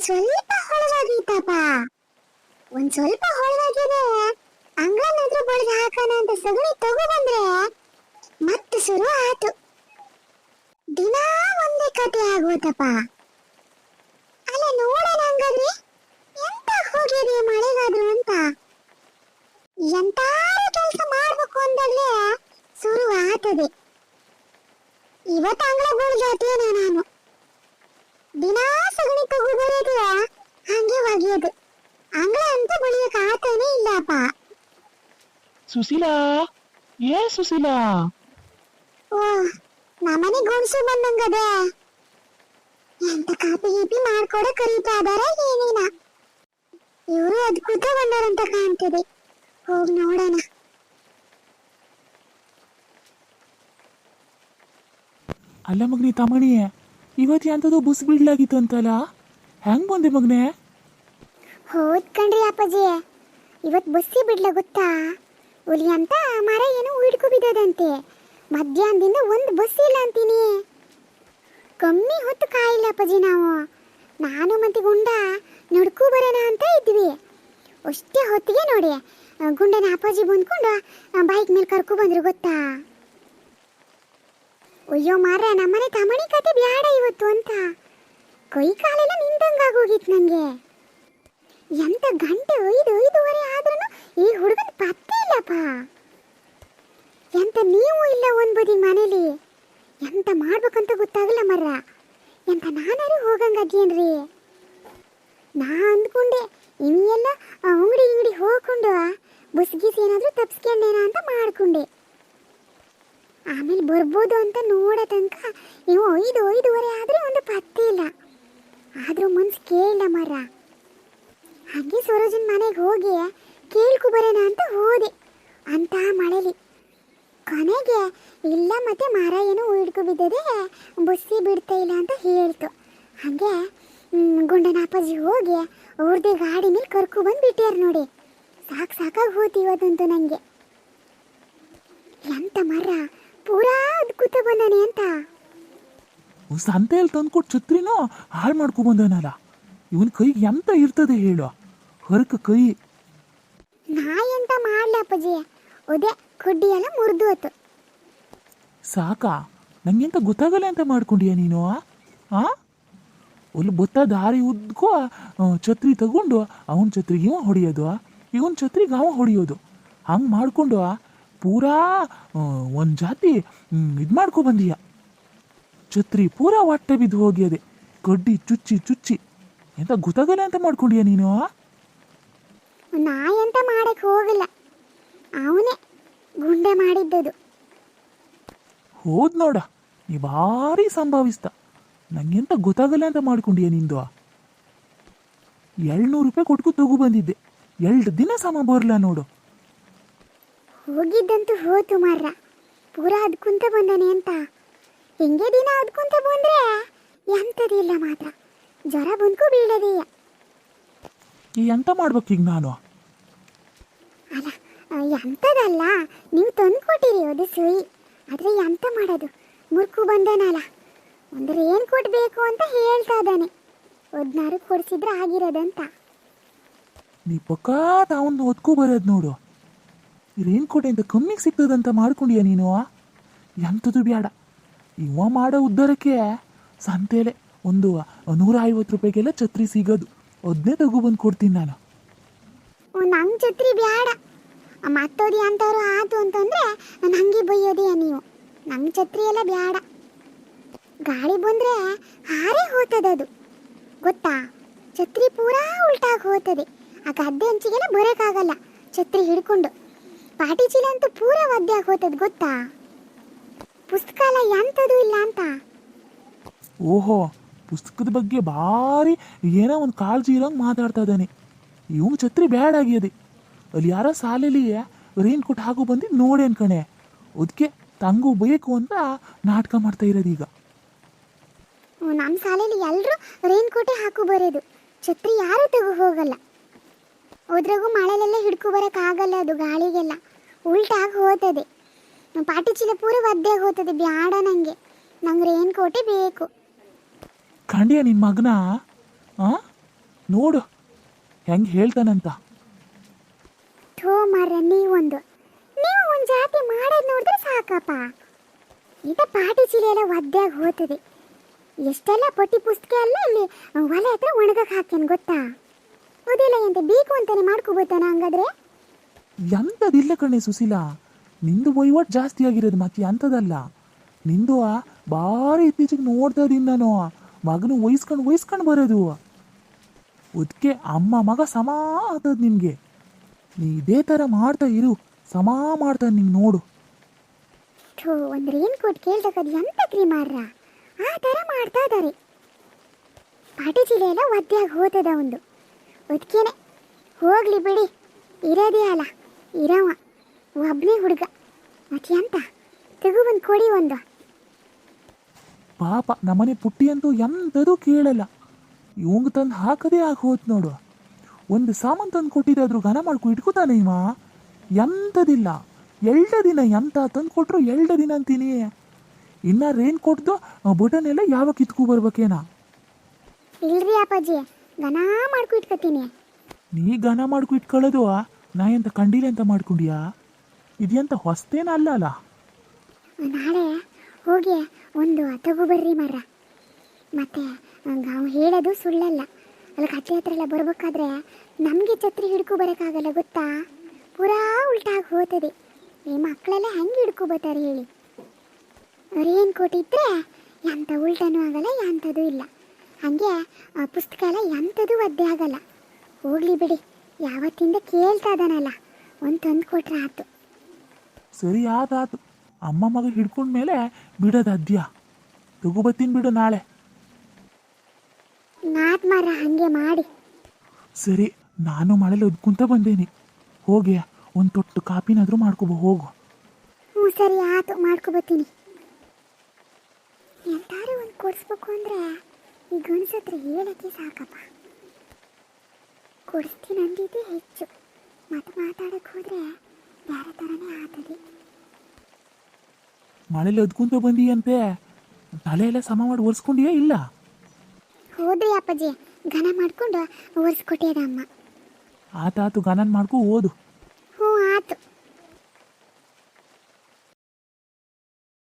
ಸ್ವಲ್ಪ ಹೊಳವಾಗಿತ್ತಪ್ಪ ಒಂದ್ ಸ್ವಲ್ಪ ಹೊಳವಾಗಿದೆ ಅಂಗಳನಾದ್ರೂ ಬಳ್ದು ಹಾಕೋಣ ಅಂತ ಸಗಣಿ ತಗೋ ಬಂದ್ರೆ ಮತ್ತೆ ಶುರು ಆಯ್ತು ದಿನಾ ಒಂದೇ ಕತೆ ಆಗೋತಪ್ಪ. ಅಲ್ಲ, ನೋಡೋಣ ಹಂಗಾದ್ರೆ. ಎಂತ ಹೋಗಿದೆ ಮಳೆಗಾದ್ರು ಅಂತ? ಎಂತಾರು ಕೆಲಸ ಮಾಡ್ಬೇಕು ಅಂದಾಗ್ಲೇ ಶುರು ಆತದೆ ಇವತ್ತು ಅಂಗಳ ಬಳ್ದಾತೇನೆ ನಾನು ದಿನಾ ಸಗಣಿ ತಗೋ ಬರೋದು ಹಂಗೆ ಒಗೆಯೋದು ಅಂಗಳ ಅಂತ ಬಳಿಯಕ್ ಆತನೇ ಇಲ್ಲಪ್ಪ ಸುಶೀಲಾ? ಏ ಸುಶೀಲಾ? ನಮ್ಮನೆ ಗುಣಸು ಬಂದಂಗದೆ. ಎಂತ ಕಾಪಿ ಗೀಪಿ ಮಾಡ್ಕೊಡ ಕರೀತಾ ಇದಾರ ಏನೇನ? ಇವರು ಅದ್ಭುತ ಬಂದರಂತ ಕಾಣ್ತದೆ. ಹೋಗ್ ನೋಡೋಣ. ಅಲ್ಲ ಮಗ್ನಿ ತಮಣಿ ಇವತ್ತು ಎಂಥದ್ದು ಬುಸ್ ಬಿಡ್ಲಾಗಿತ್ತು ಅಂತಲ್ಲ? ಹೆಂಗ್ ಬಂದೆ ಮಗ್ನೆ? ಹೋದ್ ಕಣ್ರಿ ಅಪ್ಪಾಜಿ. ಇವತ್ ಬಸ್ಸಿ ಬಿಡ್ಲ ಗೊತ್ತಾ? ಹುಲಿ ಅಂತ ಮರ ಏನೋ ಹಿಡ್ಕೊ ಬಿದ್ದದಂತೆ. ಮಧ್ಯಾಹ್ನದಿಂದ ಒಂದು ಬಸ್ ಇಲ್ಲ ಅಂತೀನಿ. ಕಮ್ಮಿ ಹೊತ್ತು ಕಾಯಿಲ್ಲ ಅಪ್ಪಾಜಿ ನಾವು. ನಾನು ಮತ್ತೆ ಗುಂಡ ನಡ್ಕೋ ಬರೋಣ ಅಂತ ಇದ್ವಿ. ಅಷ್ಟೇ ಹೊತ್ತಿಗೆ ನೋಡಿ ಗುಂಡನ ಅಪ್ಪಾಜಿ ಬಂದ್ಕೊಂಡು ಬೈಕ್ ಮೇಲೆ ಕರ್ಕೊ ಬಂದ್ರು ಗೊತ್ತಾ? ಅಯ್ಯೋ ಮಾರ ನಮ್ಮನೆ ತಮಣಿ ಕತೆ ಬ್ಯಾಡ ಇವತ್ತು ಅಂತ. ಕೈ ಕಾಲೆಲ್ಲ ನಿಂದಂಗಾಗೋಗಿತ್ತು ನನಗೆ ಎಂತ ಗಂಟೆ ಐದು, ಐದೂವರೆ ಆದ್ರೂ ಈ ಹುಡುಗನ ಪತ್ತೆ ಇಲ್ಲಪ್ಪ ಎಂತ ನೀವು ಇಲ್ಲ ಒಂದ್ ಬದಿ ಮನೇಲಿ? ಎಂತ ಮಾಡ್ಬೇಕಂತ ಗೊತ್ತಾಗಲ್ಲ ಮರ್ರ. ಎಂತ ನಾನಾರು ಹೋಗಂಗದ್ಯೇನ್ರಿ ನಾ ಅಂದ್ಕೊಂಡೆ ಇನ್ನೆಲ್ಲ ಅಂಗಡಿ ಅಂಗಡಿ ಹೋಗ್ಕೊಂಡು ಬಸ್ ಏನಾದರೂ ಏನಾದ್ರೂ ತಪ್ಸ್ಕೊಂಡೇನ ಅಂತ ಮಾಡ್ಕೊಂಡೆ. ಆಮೇಲೆ ಬರ್ಬೋದು ಅಂತ ನೋಡೋ ತನಕ ನೀವು ಐದು, ಐದೂವರೆ ಆದರೆ ಒಂದು ಪತ್ತೆ ಇಲ್ಲ. ಆದರೂ ಮನ್ಸು ಕೇಳಿಲ್ಲ ಮರ ಹಾಗೆ ಸರೋಜನ ಮನೆಗೆ ಹೋಗಿ ಕೇಳ್ಕೊ ಬರೋಣ ಅಂತ ಹೋದೆ. ಅಂತ ಮಳೆಲಿ ಕೊನೆಗೆ, ಇಲ್ಲ ಮತ್ತೆ ಮರ ಏನೋ ಹಿಡ್ಕೊ ಬಿದ್ದದೆ ಬುಸ್ಸಿ ಬಿಡ್ತಾ ಇಲ್ಲ ಅಂತ ಹೇಳ್ತು. ಹಾಗೆ ಗುಂಡನ ಅಪ್ಪಾಜಿ ಹೋಗಿ ಅವ್ರದ್ದೇ ಗಾಡಿ ಮೇಲೆ ಕರ್ಕೊ ಬಂದು ಬಿಟ್ಟಿಯಾರ ನೋಡಿ. ಸಾಕು ಸಾಕಾಗಿ ಹೋತು ನನಗೆ ಎಂತ ಮರ, ಪೂರಾ ಕೂತ ಬಂದಾನೆ ಅಂತ. ಸಂತೆಯಲ್ಲಿ ತಂದ್ಕೊಟ್ಟು ಛತ್ರಿನೂ ಹಾಳು ಮಾಡ್ಕೊ ಬಂದನಲ್ಲ. ಇವನ್ ಕೈಗೆ ಎಂತ ಇರ್ತದೆ ಹೇಳು. ಹೊರಕ ಕೈ ನಾ ಎಂತ ಮಾಡ್ಲ ಅಪ್ಪಾಜಿ. ಒದೆ ಕುಡ್ಡಿ ಎಲ್ಲ ಮುರಿದು ಹೋತು. ಸಾಕಾ? ನಂಗೆಂತ ಗೊತ್ತಾಗಲ್ಲ ಅಂತ ಮಾಡ್ಕೊಂಡೀಯ ನೀನು ಆ? ಒಲ್ಲಿ ಬೊತ್ತ ದಾರಿ ಉದ್ಕೋ ಛತ್ರಿ ತಗೊಂಡು ಅವನ ಛತ್ರಿಗೆ ಇವ ಹೊಡಿಯೋದು ಇವನ್ ಛತ್ರಿಗೆ ಅವ ಹೊಡಿಯೋದು. ಹಂಗ್ ಮಾಡ್ಕೊಂಡು ಪೂರಾ ಒಂದ್ ಜಾತಿ ಇದು ಮಾಡ್ಕೊ ಬಂದೀಯ? ಛತ್ರಿ ಪೂರಾ ಹೊಟ್ಟೆ ಬಿದ್ದು ಹೋಗ್ಯದೆ. ಕಡ್ಡಿ ಚುಚ್ಚಿ ಚುಚ್ಚಿ. ಎಂತ ಗೊತ್ತಾಗಲ್ಲ ಅಂತ ಮಾಡ್ಕೊಂಡೀಯ ನೀನು ನಾ ಎಂತ ಹೋಗಿಲ್ಲ. ಅವನೇ ಗುಂಡೆ ಮಾಡಿದ್ದದು. ಹೋದ್ ನೋಡ ನೀ ಭಾರಿ ಸಂಭಾವಿಸ್ತ. ನಂಗೆಂತ ಗೊತ್ತಾಗಲ್ಲ ಅಂತ ಮಾಡ್ಕೊಂಡ್ಯಾ ನಿಂದು? ಏಳ್ನೂರು ರೂಪಾಯಿ ಕೊಟ್ಕು ತಗೋ ಬಂದಿದ್ದೆ. ಎರಡು ದಿನ ಸಮ ಬರಲ್ಲ ನೋಡು. ಹೋಗಿದ್ದಂತೂ ಹೋತು ಮಾರ್ರ. ಪೂರ ಅದ್ಕುಂತ ಬಂದಾನೆ ಅಂತ. ಹೆಂಗೆ ದಿನ ಅದ್ಕುಂತ ಬಂದ್ರೆ ಎಂಥದಿಲ್ಲ ಮಾತ್ರ. ಜ್ವರ ಬಂದ್ಕೂ ಬೀಳದೆಯ. ಈ ಎಂತ ಮಾಡ್ಬೇಕೀಗ ನಾನು? ಎಂಥದಲ್ಲ? ನೀವು ತಂದು ಕೊಟ್ಟಿರಿ ಅದು ಸುಯಿ ಆದರೆ ಎಂಥ ಮಾಡೋದು? ಮುರ್ಕು ಬಂದನಲ್ಲ. ಒಂದು ಏನು ಕೋಟ್ ಬೇಕು ಅಂತ ಹೇಳ್ತಾ ಇದ್ದಾನೆ. ಒದ್ನಾರು ಕೊಡಿಸಿದ್ರೆ ಆಗಿರೋದಂತ. ನೀ ಪಕ್ಕ ಅವನ್ನ ಒದ್ಕೋ ಬರೋದು ನೋಡು. ರೇನ್ ಕೋಟ್ ಅಂತ ಕಮ್ಮಿಗೆ ಸಿಗ್ತದಂತ ಮಾಡ್ಕೊಂಡಿಯ ನೀನು ಎಂಥದ್ದು ಬೇಡ ಇವ ಮಾಡೋ ಉದ್ದಾರಕ್ಕೆ ಸಂತೆಲೆ ಒಂದು ನೂರ ಐವತ್ತು ರೂಪಾಯಿಗೆಲ್ಲ ಛತ್ರಿ ಸಿಗೋದು. ಅದನ್ನೇ ತಗೊಬಂದು ಕೊಡ್ತೀನಿ ನಾನು. ನಂಗೆ ಛತ್ರಿ ಬೇಡ ಮತ್ತೋದಿ ಅಂತವ್ರು ಆತು ಅಂತಂದ್ರೆ ನಂಗೆ ಬೈಯೋದೇ ನೀವು. ನಂಗೆ ಛತ್ರಿ ಎಲ್ಲ ಬೇಡ ಗಾಳಿ ಬಂದ್ರೆ ಹಾರೇ ಹೋತದದು. ಗೊತ್ತಾ? ಛತ್ರಿ ಪೂರಾ ಉಲ್ಟಾಗಿ ಹೋಗ್ತದೆ ಆ ಗದ್ದೆ ಹಂಚಿಗೆಲ್ಲ ಬರೋಕ್ಕಾಗಲ್ಲ ಛತ್ರಿ ಹಿಡ್ಕೊಂಡು. ಪಾಟಿ ಚೀಲ ಅಂತೂ ಪೂರ ಒದ್ದೆ ಆಗಿ ಹೋಗ್ತದೆ ಗೊತ್ತಾ? ಪುಸ್ತಕ ಎಲ್ಲ ಎಂಥದ್ದು ಇಲ್ಲ ಅಂತ. ಓಹೋ, ಪುಸ್ತಕದ ಬಗ್ಗೆ ಭಾರಿ ಏನೋ ಒಂದು ಕಾಳಜಿ ಇರೋಂಗೆ ಮಾತಾಡ್ತಾ ಇದ್ದಾನೆ. ಇವನು ಛತ್ರಿ ಬ್ಯಾಡ್ ಆಗ್ಯದೆ ಅಲ್ಲಿ ಯಾರೋ ಸಾಲಲ್ಲಿ ರೈನ್ ಕೋಟ್ ಹಾಕೋ ಬಂದು ನೋಡೇನ್ ಕಣೆ? ಅದಕ್ಕೆ ತಂಗು ಬೇಕು ಅಂತ ನಾಟಕ ಮಾಡ್ತಾ ಇರೋದು ಈಗ. ನಮ್ಮ ಶಾಲೆಯಲ್ಲಿ ಎಲ್ಲರೂ ರೈನ್ ಕೋಟೆ ಹಾಕು ಬರೋದು. ಛತ್ರಿ ಯಾರು ತಗೋ ಹೋಗಲ್ಲ. ಹೋದ್ರಾಗೂ ಮಳೆಲೆಲ್ಲ ಹಿಡ್ಕೊ ಬರೋಕ್ಕಾಗಲ್ಲ ಅದು ಗಾಳಿಗೆಲ್ಲ. ಉಲ್ಟಾಗಿ ಹೋಗ್ತದೆ ಪಾಟಿ ಚೀಲ ಪೂರ ಒದ್ದೆ ಹೋಗ್ತದೆ ಬ್ಯಾಡ ನನಗೆ ನಂಗೆ ರೈನ್ ಕೋಟೆ ಬೇಕು. ಖಂಡಿಯ ನಿನ್ ಮಗನ? ಆ? ನೋಡು ಹೆಂಗೆ ಹೇಳ್ತಾನಂತ. ಥೋ ಮಾರ್ರೆ ನೀವೊಂದು ನೀವು ಒಂದು ಜಾತಿ ಮಾಡೋದು ನೋಡಿದ್ರೆ ಸಾಕಪ್ಪ. ಇದ ಪಾಟಿ ಚೀಲ ಎಲ್ಲ ಒದ್ದಾಗ ಹೋಗ್ತದೆ ಎಷ್ಟೆಲ್ಲ ಪಟ್ಟಿ ಪುಸ್ತಕ ಎಲ್ಲ ಇಲ್ಲಿ ಒಲೆ ಹತ್ರ ಒಣಗಕ್ಕೆ ಹಾಕ್ತೇನೆ ಗೊತ್ತಾ? ಓದಿಲ್ಲ ಅಂತ ಬೇಕು ಅಂತಾನೆ ಮಾಡ್ಕೋಬೋದಾನ ಹಂಗಾದ್ರೆ? ಎಂಥದಿಲ್ಲ ಕಣೆ ಸುಶೀಲಾ. ನಿಂದು ವಹಿವಾಟು ಜಾಸ್ತಿ ಆಗಿರೋದು ಮತ್ತೆ ಅಂಥದ್ದಲ್ಲ ನಿಂದು ಭಾರಿ ಇತ್ತೀಚೆಗೆ ನೋಡ್ತಾ ಇದೀನಿ ನಾನು. ಮಗನು ವಹಿಸ್ಕೊಂಡು ವಹಿಸ್ಕೊಂಡು ಬರೋದು. ಅದಕ್ಕೆ ಅಮ್ಮ ಮಗ ಸಮ ನಿಮಗೆ. ನೀ ಇದೇ ಥರ ಮಾಡ್ತಾ ಇರು. ಸಮ ಮಾಡ್ತಾನೆ ನಿಂಗೆ ನೋಡು. ಛೋ ಒಂದು ರೇನ್ ಕೋಟ್ ಕೇಳ್ತಕ್ಕದು ಎಂತ ಕ್ರೀಮಾರ್ರ ಆ ಥರ ಮಾಡ್ತಾ ಇದಾರೆ. ಪಾಟಿ ಜಿಲ್ಲೆ ಎಲ್ಲ ಒದ್ದೆಯಾಗಿ ಹೋತದ ಒಂದು. ಒದ್ಕೇನೆ. ಹೋಗ್ಲಿ ಬಿಡಿ. ಇರೋದೇ ಅಲ್ಲ. ಇರವ. ಒಬ್ಬನೇ ಹುಡುಗ. ಮತ್ತೆ ಎಂತ? ತೆಗು ಬಂದು ಕೊಡಿ ಒಂದು. ಪಾಪ ನಮ್ಮನೆ ಪುಟ್ಟಿ ಅಂತೂ ಎಂಥದೂ ಕೇಳಲ್ಲ. ಇವಂಗ್ ತಂದು ಹಾಕದೇ ಆಗಿ ಹೋತ್ ನೋಡು. ಒಂದು ಸಾಮಾನು ತಂದು ಕೊಟ್ಟಿದ್ದಾದ್ರೂ ಘನ ಮಾಡ್ಕೊ ಇಟ್ಕೋತಾನೆ ಇವ. ಎಂಥದಿಲ್ಲ. ಎಳ್ಳ ದಿನ ಎಂತ ತಂದು ಕೊಟ್ರು ಎಳ್ಳ ದಿನ ಅಂತೀನಿ. ಇನ್ನ ರೇನ್ ಕೊಟ್ದು ಬಟನ್ ಎಲ್ಲ ಯಾವಾಗ ಕಿತ್ಕೊ ಬರ್ಬೇಕೇನ? ಇಲ್ರಿ ಅಪ್ಪಾಜಿ ಘನ ಮಾಡ್ಕೊ ಇಟ್ಕೋತೀನಿ. ನೀ ಘನ ಮಾಡ್ಕೊ ಇಟ್ಕೊಳ್ಳೋದು ನಾ ಎಂತ ಕಂಡಿಲ್ಲ ಅಂತ ಮಾಡ್ಕೊಂಡಿಯಾ? ಇದೆಂತ ಹೊಸ್ತೇನ ಅಲ್ಲ ಅಲ್ಲ? ನಾಳೆ ಹೋಗಿ ಒಂದು ತಗೋ ಬರ್ರಿ ಮರ ಮತ್ತೆ ನಾವು ಹೇಳೋದು ಸುಳ್ಳಲ್ಲ. ಅಲ್ಲಿ ಕಟ್ಲೆ ಹತ್ರ ಎಲ್ಲ ಬರ್ಬೇಕಾದ್ರೆ ನಮಗೆ ಛತ್ರಿ ಹಿಡ್ಕೊ ಬರೋಕ್ಕಾಗಲ್ಲ ಗೊತ್ತಾ? ಪೂರಾ ಉಲ್ಟಾಗಿ ಹೋಗ್ತದೆ ಈ ಮಕ್ಕಳೆಲ್ಲ ಹೆಂಗೆ ಹಿಡ್ಕೊ ಬರ್ತಾರೆ ಹೇಳಿ? ಅವ್ರೇನು ಕೊಟ್ಟಿದ್ರೆ ಎಂಥ ಉಲ್ಟನೂ ಆಗಲ್ಲ ಎಂಥದ್ದು ಇಲ್ಲ. ಹಾಗೆ, ಆ ಪುಸ್ತಕ ಎಲ್ಲ ಎಂಥದ್ದು ಒದ್ದೆ ಆಗಲ್ಲ. ಹೋಗ್ಲಿ ಬಿಡಿ, ಯಾವತ್ತಿಂದ ಕೇಳ್ತಾ ಇದ್ದಾನಲ್ಲ, ಒಂದು ತಂದು ಕೊಟ್ರೆ ಆಯ್ತು ಸರಿ ಆದಾತು ಅಮ್ಮ ಮಗ ಹಿಡ್ಕೊಂಡ್ಮೇಲೆ ಬಿಡೋದು ಅದ್ಯ. ತಗೋಬತ್ತೀನಿ ಬಿಡು ನಾಳೆ. ನಾತ್ ಮರ ಹಾಗೆ ಮಾಡಿ. ಸರಿ ನಾನು ಮಳೆಲಿ ಉದ್ಕುಂತ ಬಂದೇನೆ. ಹೋಗಿ ಒಂದು ತೊಟ್ಟು ಕಾಪಿನಾದರೂ ಮಾಡ್ಕೊಬೋ ಹೋಗು. ಹ್ಞೂ ಸರಿ ಆತು ಮಾಡ್ಕೊಬತ್ತೀನಿ ಎಂತಾರು ಒಂದು ಕೊಡಿಸ್ಬೇಕು ಅಂದರೆ ಈ ಗಣಸತ್ರ ಹೇಳಕ್ಕೆ ಸಾಕಪ್ಪ. ಕೊಡಿಸ್ತೀನಿ ಅಂದಿದ್ದೆ ಹೆಚ್ಚು. ಮತ್ತೆ ಮಾತಾಡಕ್ಕೆ ಹೋದರೆ ಬೇರೆ ಥರನೇ ಆತದೆ ಮಳೆಲಿ ಅದ್ಕೊಂತ ಬಂದಿ ಅಂತೆ ತಲೆ ಎಲ್ಲ ಸಮ ಮಾಡಿ ಒರೆಸ್ಕೊಂಡಿಯಾ ಇಲ್ಲ? ಹೋದ್ರಿ ಅಪ್ಪಾಜಿ. ಘನ ಮಾಡ್ಕೊಂಡು ಒರೆಸ್ಕೊಟ್ಟಿಯದ ಅಮ್ಮ. ಆತಾತು ಘನನ್ ಮಾಡ್ಕೊ ಓದು. ಹ್ಞೂ ಆತು.